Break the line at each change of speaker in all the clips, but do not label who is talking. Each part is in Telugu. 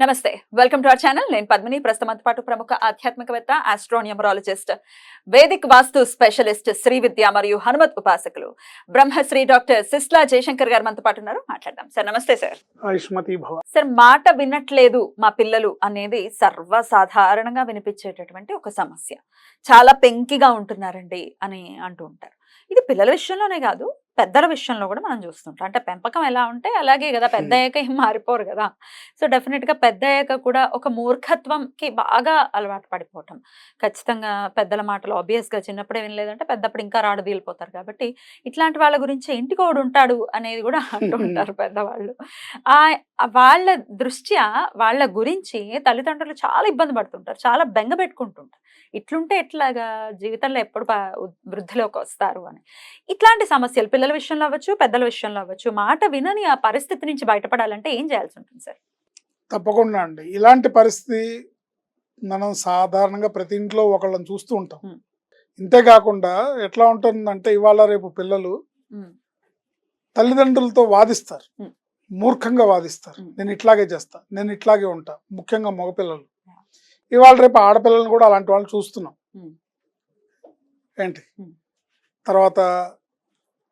నమస్తే. Welcome to our channel. నేను పద్మిని. ప్రస్తుతం పాటు ప్రముఖ ఆధ్యాత్మికవేత్త astronumerologist Vedic vastu specialist Shri Vidya మరియు హనుమత్ ఉపాసకులు బ్రహ్మశ్రీ డాక్టర్ సిస్లా జయశంకర్ గారు మనతో పాటు ఉన్నారు. మాట్లాడదాం. సార్ నమస్తే సార్. సార్ మాట వినట్లేదు మా పిల్లలు అనేది సర్వసాధారణంగా వినిపించేటటువంటి ఒక సమస్య. చాలా పెంకిగా ఉంటున్నారండి అని అంటూ ఉంటారు. ఇది పిల్లల విషయంలోనే కాదు పెద్దల విషయంలో కూడా మనం చూస్తుంటాం. అంటే పెంపకం ఎలా ఉంటే అలాగే కదా పెద్ద. అయ్యాక ఏం మారిపోరు కదా. సో డెఫినెట్గా పెద్ద అయ్యాక కూడా ఒక మూర్ఖత్వంకి బాగా అలవాటు పడిపోవటం. ఖచ్చితంగా పెద్దల మాటలు ఆబ్వియస్గా చిన్నప్పుడే వినలేదంటే పెద్దప్పుడు ఇంకా రాడు తీలిపోతారు కాబట్టి ఇట్లాంటి వాళ్ళ గురించి ఇంటికోడు ఉంటాడు? అనేది కూడా అంటూ ఉంటారు పెద్దవాళ్ళు. ఆ వాళ్ళ దృష్ట్యా వాళ్ళ గురించి తల్లిదండ్రులు చాలా ఇబ్బంది పడుతుంటారు. చాలా బెంగ పెట్టుకుంటుంటారు. ఇట్లుంటే ఎట్లాగా? జీవితంలో ఎప్పుడు వృద్ధిలోకి వస్తారు? అని. ఇట్లాంటి సమస్యలు పిల్లల విషయంలో అవ్వచ్చు పెద్దల విషయంలో అవ్వచ్చు మాట వినని ఆ పరిస్థితి నుంచి బయటపడాలంటే ఏం చేయాల్సి ఉంటుంది సార్
తప్పకుండా అండి ఇలాంటి పరిస్థితి మనం సాధారణంగా ప్రతి ఇంట్లో ఒకళ్ళని చూస్తూ ఉంటాం. ఇంతేకాకుండా ఎట్లా ఉంటుందంటే ఇవాళ రేపు పిల్లలు తల్లిదండ్రులతో వాదిస్తారు. మూర్ఖంగా వాదిస్తారు. నేను ఇట్లాగే చేస్తా నేను ఇట్లాగే ఉంటా ముఖ్యంగా మగపిల్లలు ఇవాళ రేపు ఆడపిల్లలను కూడా అలాంటి వాళ్ళు చూస్తున్నాం. ఏంటి. తర్వాత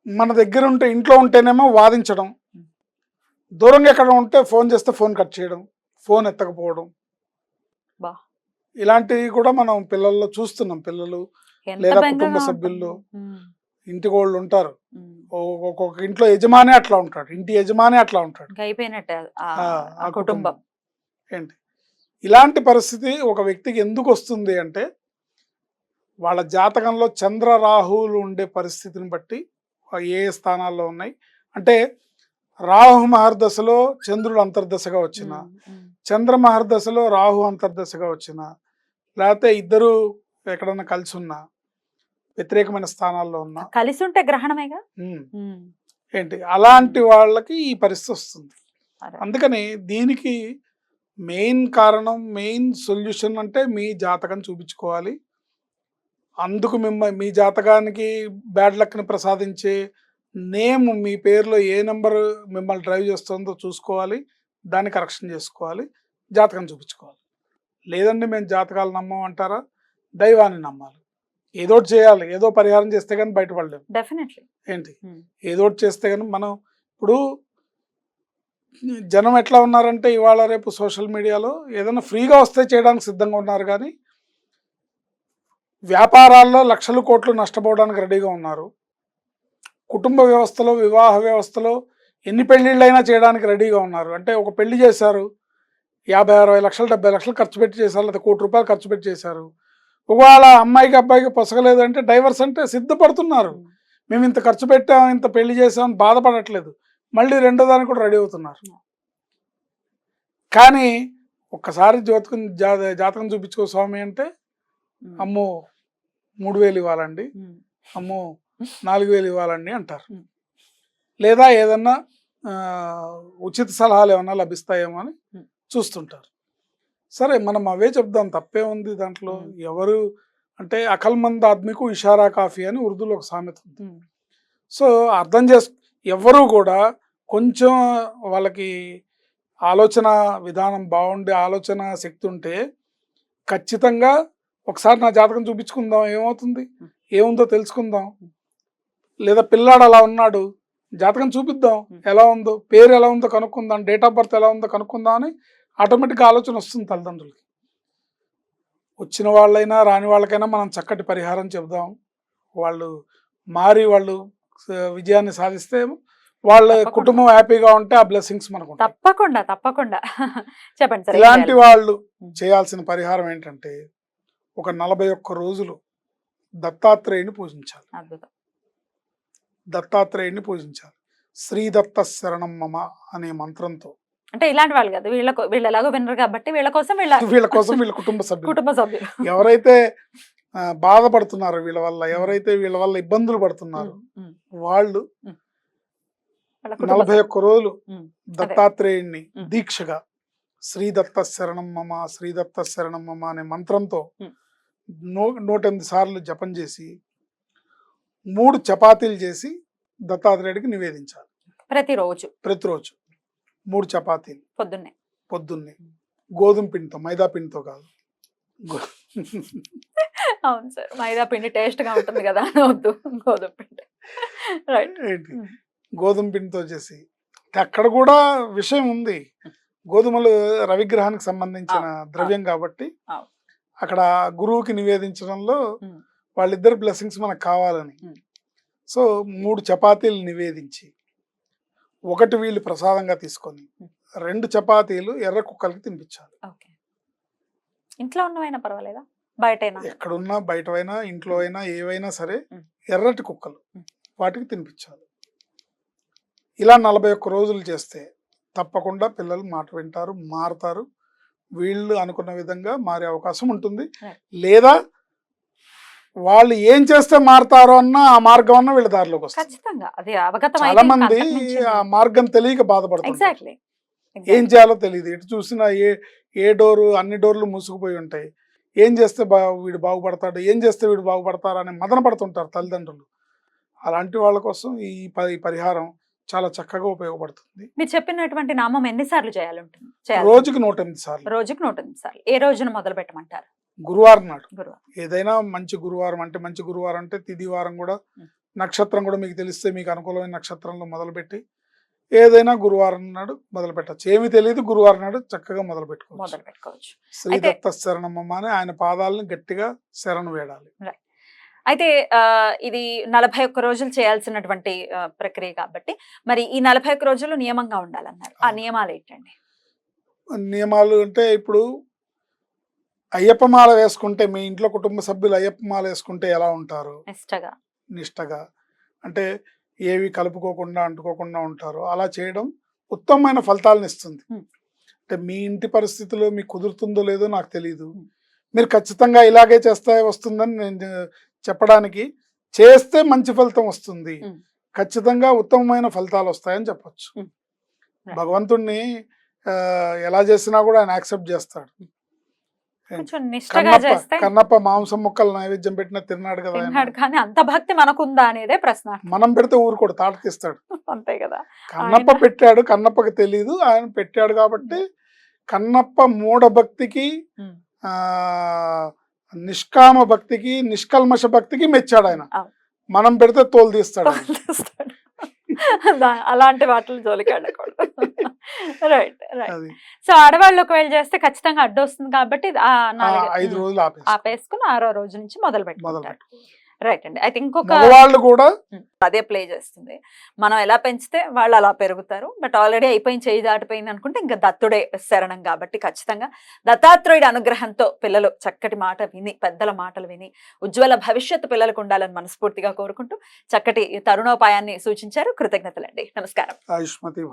మన దగ్గర ఉంటే ఇంట్లో ఉంటేనేమో వాదించడం. దూరంగా ఎక్కడ ఉంటే ఫోన్ చేస్తే ఫోన్ కట్ చేయడం ఫోన్ ఎత్తకపోవడం. ఇలాంటివి కూడా మనం పిల్లల్లో చూస్తున్నాం. పిల్లలు లేదా కుటుంబ. సభ్యుల్లో
ఉమ్,
ఇంటి వాళ్ళు ఉంటారు. ఒక్కొక్క ఇంట్లో యజమాని అట్లా ఉంటాడు. ఇంటి యజమాని అట్లా ఉంటాడు.
అయిపోయినట్టే ఆ కుటుంబం.
ఏంటి? ఇలాంటి పరిస్థితి ఒక వ్యక్తికి ఎందుకు వస్తుంది అంటే వాళ్ళ జాతకంలో చంద్ర రాహువులు ఉండే పరిస్థితిని బట్టి ఏ స్థానాల్లో ఉన్నాయి? అంటే రాహు మహర్దశలో చంద్రుడు అంతర్దశగా వచ్చిన. చంద్ర మహర్దశలో రాహు అంతర్దశగా వచ్చిన లేకపోతే ఇద్దరు ఎక్కడన్నా కలిసి ఉన్నా వ్యతిరేకమైన స్థానాల్లో ఉన్నా
కలిసి ఉంటే గ్రహణమేగా
ఏంటి? అలాంటి వాళ్ళకి ఈ పరిస్థితి వస్తుంది.
అదే.
అందుకని దీనికి మెయిన్ కారణం మెయిన్ సొల్యూషన్ అంటే మీ జాతకం చూపించుకోవాలి. అందుకు మిమ్మ మీ జాతకానికి బ్యాడ్ లక్ని ప్రసాదించే నేమ్ మీ పేరులో ఏ నెంబర్ మిమ్మల్ని డ్రైవ్ చేస్తుందో చూసుకోవాలి. దాన్ని కరెక్షన్ చేసుకోవాలి. జాతకం చూపించుకోవాలి. లేదండి మేము జాతకాలు నమ్మమంటారా దైవాన్ని నమ్మాలి. ఏదో చేయాలి. ఏదో పరిహారం చేస్తే కానీ బయటపడలేము
డెఫినెట్లీ.
ఏంటి? ఏదో చేస్తే కానీ మనం ఇప్పుడు జనం ఎట్లా ఉన్నారంటే ఇవాళ రేపు సోషల్ మీడియాలో ఏదైనా ఫ్రీగా వస్తే చేయడానికి సిద్ధంగా ఉన్నారు కానీ వ్యాపారాల్లో లక్షల కోట్లు నష్టపోవడానికి రెడీగా ఉన్నారు. కుటుంబ వ్యవస్థలో వివాహ వ్యవస్థలో ఎన్ని పెళ్ళిళ్ళైనా చేయడానికి రెడీగా ఉన్నారు. అంటే ఒక పెళ్ళి చేశారు యాభై అరవై లక్షలు డెబ్బై లక్షలు ఖర్చు పెట్టి చేశారు లేదా కోటి రూపాయలు ఖర్చు పెట్టి చేశారు. ఒకవేళ అమ్మాయికి అబ్బాయికి పొసగలేదు అంటే డైవర్స్ అంటే సిద్ధపడుతున్నారు. మేము. ఇంత ఖర్చు పెట్టాం ఇంత పెళ్ళి చేసాం బాధపడట్లేదు. మళ్ళీ రెండో దానికి కూడా రెడీ అవుతున్నారు. కానీ ఒక్కసారి జ్యోతకం జాతకం చూపించుకో స్వామి అంటే అమ్మో మూడు వేలు ఇవ్వాలండి అమ్మో నాలుగు వేలు ఇవ్వాలండి అంటారు. లేదా ఏదన్నా ఉచిత సలహాలు ఏమన్నా లభిస్తాయేమో అని. చూస్తుంటారు సరే మనం అవే చెప్దాం తప్పే ఉంది దాంట్లో. ఎవరు అంటే అకల్ మంద్ ఆద్మీకు ఇషారా కాఫీ అని ఉర్దూలో ఒక సామెత ఉంది. సో అర్థం చేసు ఎవరు కూడా కొంచెం వాళ్ళకి ఆలోచన విధానం బాగుండే ఆలోచన శక్తి ఉంటే ఖచ్చితంగా ఒకసారి నా జాతకం చూపించుకుందాం ఏమవుతుంది ఏముందో తెలుసుకుందాం లేదా పిల్లాడు అలా ఉన్నాడు జాతకం చూపిద్దాం ఎలా ఉందో పేరు ఎలా ఉందో కనుక్కుందాం డేట్ ఆఫ్ బర్త్ ఎలా ఉందో కనుక్కుందాం అని ఆటోమేటిక్గా ఆలోచన వస్తుంది తల్లిదండ్రులకి వచ్చిన వాళ్ళైనా రాని వాళ్ళకైనా మనం చక్కటి పరిహారం చెబుదాం వాళ్ళు మారి వాళ్ళు విజయాన్ని సాధిస్తే వాళ్ళ. కుటుంబం హ్యాపీగా ఉంటే ఆ బ్లెస్సింగ్స్ మనకు.
తప్పకుండా తప్పకుండా చెప్పండి
ఇలాంటి? వాళ్ళు. చేయాల్సిన పరిహారం ఏంటంటే ఒక నలభై ఒక్క రోజులు దత్తాత్రేయుని పూజించాలి. దత్తాత్రేయుని పూజించాలి. శ్రీదత్త శరణం మమ అనే మంత్రంతో.
అంటే ఇలాంటి వాళ్ళు కదా. వీళ్ళ వీళ్ళు ఎలాగో వినరు కాబట్టి వీళ్ళ కోసం వీళ్ళ
వీళ్ళ కోసం వీళ్ళ కుటుంబ సభ్యులు.
కుటుంబ సభ్యులు.
ఎవరైతే బాధపడుతున్నారో వీళ్ళ వల్ల ఎవరైతే వీళ్ళ వల్ల ఇబ్బందులు పడుతున్నారు వాళ్ళు నలభై ఒక్క రోజులు దత్తాత్రేయుణ్ణి. దీక్షగా శ్రీదత్త శరణం మమ శ్రీదత్త శరణం మమ అనే మంత్రంతో. నూ నూట ఎనిమిది సార్లు జపం చేసి మూడు చపాతీలు చేసి దత్తాత్రేయుడికి నివేదించాలి.
ప్రతిరోజు.
ప్రతిరోజు. మూడు చపాతీలు.
పొద్దున్నే.
పొద్దున్నే. గోధుమ పిండితో మైదా పిండితో కాదు.
అవును సార్ మైదా పిండి టేస్ట్గా ఉంటుంది కదా వద్దు. గోధుమ పిండి. Right um.
గోధుమ పిండితో చేసి. అక్కడ కూడా విషయం ఉంది. గోధుమలు రవిగ్రహానికి సంబంధించిన ద్రవ్యం కాబట్టి. అక్కడ గురువుకి నివేదించడంలో. వాళ్ళిద్దరు బ్లెస్సింగ్స్ మనకు కావాలని. సో మూడు చపాతీలు నివేదించి ఒకటి వీళ్ళు ప్రసాదంగా తీసుకొని. రెండు చపాతీలు ఎర్ర కుక్కలకి తినిపించాలి
ఓకే ఇంట్లో ఉన్నవైనా పర్వాలేదా బయటైనా
ఎక్కడున్నా బయటవైనా ఇంట్లో అయినా ఏవైనా సరే. ఎర్రటి కుక్కలు. వాటికి తినిపించాలి ఇలా నలభై ఒక్క రోజులు చేస్తే తప్పకుండా పిల్లలు మాట వింటారు మారుతారు వీళ్ళు అనుకున్న విధంగా మారే అవకాశం ఉంటుంది. లేదా వాళ్ళు ఏం చేస్తే మారుతారో అన్న ఆ మార్గం అన్న వీళ్ళ దారిలోకి వస్తుంది. చాలా మంది ఆ మార్గం తెలియక బాధపడుతుంది
ఎగ్జాక్ట్లీ
ఏం చేయాలో తెలియదు. ఎటు చూసినా ఏ ఏ డోరు అన్ని డోర్లు మూసుకుపోయి ఉంటాయి. ఏం చేస్తే బా వీడు బాగుపడతాడు ఏం చేస్తే వీడు బాగుపడతారు అని మదన పడుతుంటారు తల్లిదండ్రులు. అలాంటి వాళ్ళ కోసం ఈ పరిహారం చాలా చక్కగా ఉపయోగపడుతుంది.
మీరు చెప్పినటువంటి నామం ఎన్నిసార్లు చేయాలంటుంది చేయాలి.
రోజుకి నూట ఎనిమిది సార్లు
రోజుకి నూట ఎనిమిది సార్లు ఏ రోజున మొదలు పెట్టమంటారు?
గురువారం నాడు. ఏదైనా మంచి గురువారం అంటే మంచి గురువారం అంటే తిది వారం కూడా. నక్షత్రం కూడా మీకు తెలిస్తే మీకు అనుకూలమైన నక్షత్రంలో మొదలుపెట్టి ఏదైనా గురువారం నాడు మొదలు పెట్టచ్చు. ఏమీ తెలియదు గురువారం నాడు చక్కగా మొదలు పెట్టుకోవచ్చు.
మొదలు పెట్టుకోవచ్చు.
శ్రీదత్త శరణమ్మ అని ఆయన పాదాలను గట్టిగా శరణు వేడాలి.
అయితే ఇది నలభై ఒక్క రోజులు చేయాల్సినటువంటి ప్రక్రియ కాబట్టి మరి ఈ నలభై ఒక్క రోజులు నియమంగా ఉండాలన్నారు. ఆ. నియమాలు ఏంటండి?
నియమాలు అంటే ఇప్పుడు అయ్యప్ప మాల వేసుకుంటే మీ ఇంట్లో కుటుంబ సభ్యులు అయ్యప్ప మాల వేసుకుంటే ఎలా ఉంటారు?
నిష్టగా.
నిష్టగా. అంటే ఏవి కలుపుకోకుండా అంటుకోకుండా ఉంటారు అలా చేయడం ఉత్తమమైన ఫలితాలను ఇస్తుంది. అంటే మీ ఇంటి పరిస్థితిలో మీకు కుదురుతుందో లేదో నాకు తెలియదు. మీరు ఖచ్చితంగా ఇలాగే చేస్తే వస్తుందని నేను చెప్పడానికి చేస్తే మంచి ఫలితం వస్తుంది. ఖచ్చితంగా ఉత్తమమైన ఫలితాలు వస్తాయని చెప్పొచ్చు. భగవంతుణ్ణి ఎలా చేసినా కూడా ఆయన యాక్సెప్ట్ చేస్తాడు. కన్నప్ప కన్నప్ప మాంసం ముక్కలు నైవేద్యం పెట్టినా తిన్నాడు కదా
కానీ అంత భక్తి మనకుందా అనేదే ప్రశ్న.
మనం పెడితే ఊరు కూడా తాటకిస్తాడు.
అంతే కదా.
కన్నప్ప పెట్టాడు కన్నప్పకి తెలీదు ఆయన పెట్టాడు కాబట్టి కన్నప్ప మూఢ భక్తికి
ఉమ్.
ఆ నిష్కామ భక్తికి నిష్కల్మష భక్తికి మెచ్చాడు ఆయన. మనం పెడితే తోలు తీస్తాడు
అలాంటి వాటిలో జోలికి వెళ్ళకూడదు. రైట్ రైట్ సో ఆడవాళ్ళు ఒకవేళ చేస్తే ఖచ్చితంగా అడ్డు వస్తుంది కాబట్టి
ఐదు రోజులు ఆపేసి
ఆపేసుకుని ఆరో రోజు నుంచి మొదలు పెట్టుకుంటారు.
పెట్టు
రైట్ అండి. అయితే ఇంకొక
మగవాళ్ళు కూడా
అదే ప్లే చేస్తుంది. మనం ఎలా పెంచితే వాళ్ళు అలా పెరుగుతారు. బట్ ఆల్రెడీ అయిపోయింది చేయి దాటిపోయింది అనుకుంటే ఇంకా దత్తుడే శరణం కాబట్టి ఖచ్చితంగా దత్తాత్రేయుడి అనుగ్రహంతో పిల్లలు చక్కటి మాట విని పెద్దల మాటలు విని ఉజ్వల భవిష్యత్తు పిల్లలకు ఉండాలని మనస్ఫూర్తిగా కోరుకుంటూ చక్కటి తరుణోపాయాన్ని సూచించారు. కృతజ్ఞతలండి. నమస్కారం.
ఆయుష్మతి